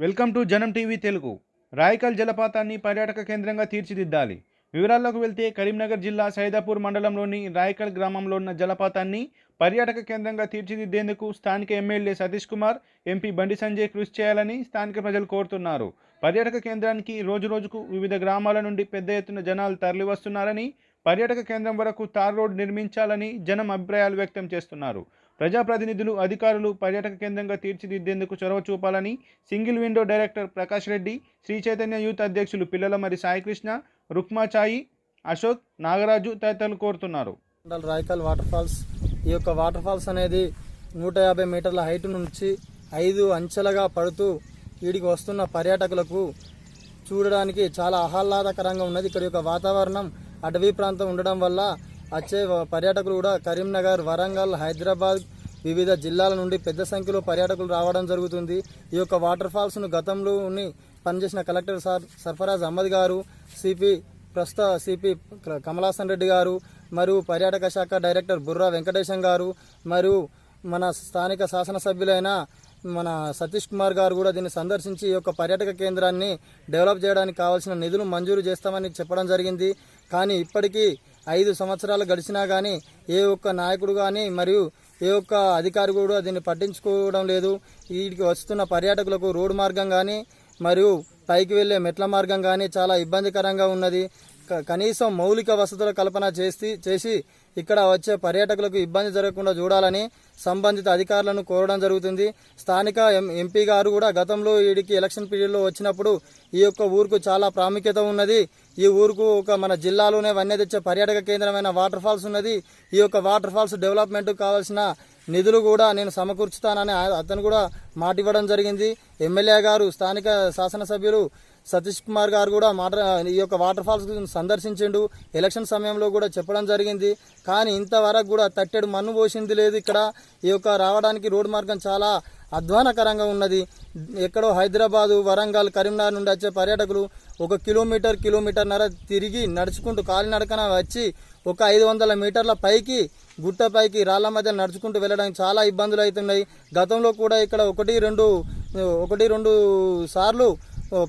Welcome to Janam TV Telugu. Rayakal జలపాతాన్ని పర్యాటక కేంద్రంగా తీర్చిదిద్దాలి. వివరాల్లోకి వెళ్తే కరీంనగర్ జిల్లా సైదాపూర్ మండలంలోని రాయకల్ గ్రామంలో ఉన్న జలపాతాన్ని పర్యాటక కేంద్రంగా తీర్చిదిద్దేందుకు స్థానిక ఎమ్మెల్యే సతీష్ కుమార్ ఎంపీ బండి సంజయ్ కృషి చేయాలని స్థానిక ప్రజలు కోరుతున్నారు. పర్యాటక కేంద్రానికి రోజురోజుకు వివిధ గ్రామాల నుండి పెద్ద ఎత్తున జనాలు తరలివస్తున్నారని పర్యాటక కేంద్రం వరకు తార్ రోడ్ నిర్మించాలని జనం అభిప్రాయాలు వ్యక్తం చేస్తున్నారు. ప్రజాప్రతినిధులు అధికారులు పర్యాటక కేంద్రంగా తీర్చిదిద్దేందుకు చొరవ చూపాలని single window director Prakash Reddy Sri Chaitanya youth అధ్యక్షులు పిల్లల మరి సాయికృష్ణ రుక్మాచాయి అశోక్ నాగరాజు తదితరులు కోరుతున్నారు. Rayakal water falls. ఈ యొక్క వాటర్ ఫాల్స్ అనేది నూట యాభై మీటర్ల హైట్ నుంచి ఐదు అంచెలుగా పడుతూ వీడికి వస్తున్న పర్యాటకులకు చూడడానికి చాలా ఆహ్లాదకరంగా ఉన్నది. ఇక్కడ యొక్క వాతావరణం అటవీ ప్రాంతం ఉండడం వల్ల వచ్చే పర్యాటకులు కూడా కరీంనగర్ వరంగల్ హైదరాబాద్ వివిధ జిల్లాల నుండి పెద్ద సంఖ్యలో పర్యాటకులు రావడం జరుగుతుంది. ఈ యొక్క వాటర్ ఫాల్స్ను గతంలోని పనిచేసిన కలెక్టర్ సార్ సర్ఫరాజ్ అహ్మద్ గారు సిపి ప్రస్తుత సిపి కమలాసన్ రెడ్డి గారు మరియు పర్యాటక శాఖ డైరెక్టర్ బుర్రా వెంకటేశం గారు మరియు మన స్థానిక శాసనసభ్యులైన మన సతీష్ కుమార్ గారు కూడా దీన్ని సందర్శించి ఈ యొక్క పర్యాటక కేంద్రాన్ని డెవలప్ చేయడానికి కావాల్సిన నిధులు మంజూరు చేస్తామని చెప్పడం జరిగింది. కానీ ఇప్పటికీ ఐదు సంవత్సరాలు గడిచినా కానీ ఏ ఒక్క నాయకుడు కానీ మరియు ఏ ఒక్క అధికారి కూడా దీన్ని పట్టించుకోవడం లేదు. వీటికి వస్తున్న పర్యాటకులకు రోడ్డు మార్గం కానీ మరియు పైకి వెళ్ళే మెట్ల మార్గం కానీ చాలా ఇబ్బందికరంగా ఉన్నది. క- కనీసం మౌలిక వసతుల కల్పన చేసి చేసి ఇక్కడ వచ్చే పర్యాటకులకు ఇబ్బంది జరగకుండా చూడాలని సంబంధిత అధికారులను కోరడం జరుగుతుంది. స్థానిక ఎం- ఎంపీ గారు కూడా గతంలో వీడికి ఎలక్షన్ పీరియడ్లో వచ్చినప్పుడు ఈ యొక్క ఊరుకు చాలా ప్రాముఖ్యత ఉన్నది. ఈ ఊరుకు ఒక మన జిల్లాలోనే వన్య తెచ్చే పర్యాటక కేంద్రమైన వాటర్ ఫాల్స్ ఉన్నది. ఈ యొక్క వాటర్ ఫాల్స్ డెవలప్మెంట్ కావాల్సిన నిధులు కూడా నేను సమకూర్చుతానని అతను కూడా మాట ఇవ్వడం జరిగింది. ఎమ్మెల్యే గారు స్థానిక శాసనసభ్యులు సతీష్ కుమార్ గారు కూడా మాట ఈ యొక్క వాటర్ ఫాల్స్ సందర్శించిండు. ఎలక్షన్ సమయంలో కూడా చెప్పడం జరిగింది. కానీ ఇంతవరకు కూడా తట్టెడు మన్ను పోసింది లేదు ఇక్కడ. ఈ యొక్క రావడానికి రోడ్డు మార్గం చాలా అధ్వానకరంగా ఉన్నది. ఎక్కడో హైదరాబాదు వరంగల్ కరీంనగర్ నుండి వచ్చే పర్యాటకులు ఒక కిలోమీటర్ కిలోమీటర్న్నర తిరిగి నడుచుకుంటూ కాలినడకన వచ్చి ఒక ఐదు వందల మీటర్ల పైకి గుట్ట పైకి రాళ్ళ మధ్య నడుచుకుంటూ వెళ్ళడానికి చాలా ఇబ్బందులు అవుతున్నాయి గతంలో కూడా ఇక్కడ ఒకటి రెండు ఒకటి రెండు సార్లు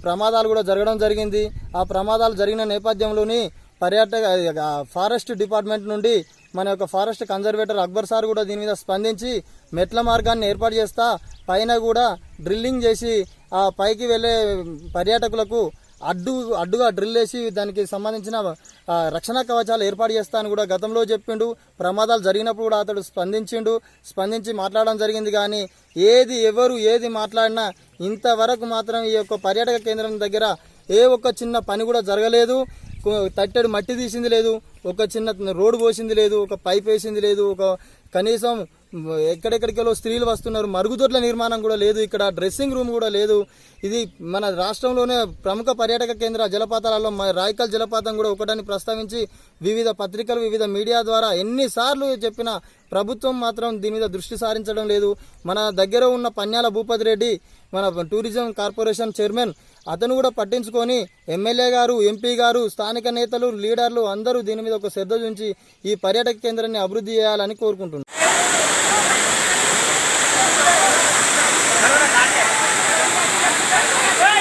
ప్రమాదాలు కూడా జరగడం జరిగింది. ఆ ప్రమాదాలు జరిగిన నేపథ్యంలోని పర్యాటక ఫారెస్ట్ డిపార్ట్మెంట్ నుండి మన యొక్క ఫారెస్ట్ కన్జర్వేటర్ అక్బర్ సార్ కూడా దీని మీద స్పందించి మెట్ల మార్గాన్ని ఏర్పాటు చేస్తా పైన కూడా డ్రిల్లింగ్ చేసి ఆ పైకి వెళ్ళే పర్యాటకులకు అడ్డు అడ్డుగా డ్రిల్ వేసి దానికి సంబంధించిన రక్షణ కవచాలు ఏర్పాటు చేస్తాను కూడా గతంలో చెప్పిండు. ప్రమాదాలు జరిగినప్పుడు కూడా అతడు స్పందించిండు. స్పందించి మాట్లాడడం జరిగింది కానీ ఏది ఎవరు ఏది మాట్లాడినా ఇంతవరకు మాత్రం ఈ యొక్క పర్యాటక కేంద్రం దగ్గర ఏ ఒక్క చిన్న పని కూడా జరగలేదు. తట్టెడు మట్టి తీసింది లేదు. ఒక చిన్న రోడ్డు పోసింది లేదు. ఒక పైప్ వేసింది లేదు. ఒక కనీసం ఎక్కడెక్కడికెళ్ళో స్త్రీలు వస్తున్నారు. మరుగుదొడ్ల నిర్మాణం కూడా లేదు. ఇక్కడ డ్రెస్సింగ్ రూమ్ కూడా లేదు. ఇది మన రాష్ట్రంలోనే ప్రముఖ పర్యాటక కేంద్ర జలపాతాలలో రాయకల్ జలపాతం కూడా ఒకటని ప్రస్తావించి వివిధ పత్రికలు వివిధ మీడియా ద్వారా ఎన్నిసార్లు చెప్పిన ప్రభుత్వం మాత్రం దీని మీద దృష్టి సారించడం లేదు. మన దగ్గర ఉన్న పన్యాల భూపతి రెడ్డి మన టూరిజం కార్పొరేషన్ చైర్మన్ అతను కూడా పట్టించుకొని ఎమ్మెల్యే గారు ఎంపీ గారు స్థానిక నేతలు లీడర్లు అందరూ దీని మీద ఒక శ్రద్ధ ఉంచి ఈ పర్యాటక కేంద్రాన్ని అభివృద్ధి చేయాలని Hey!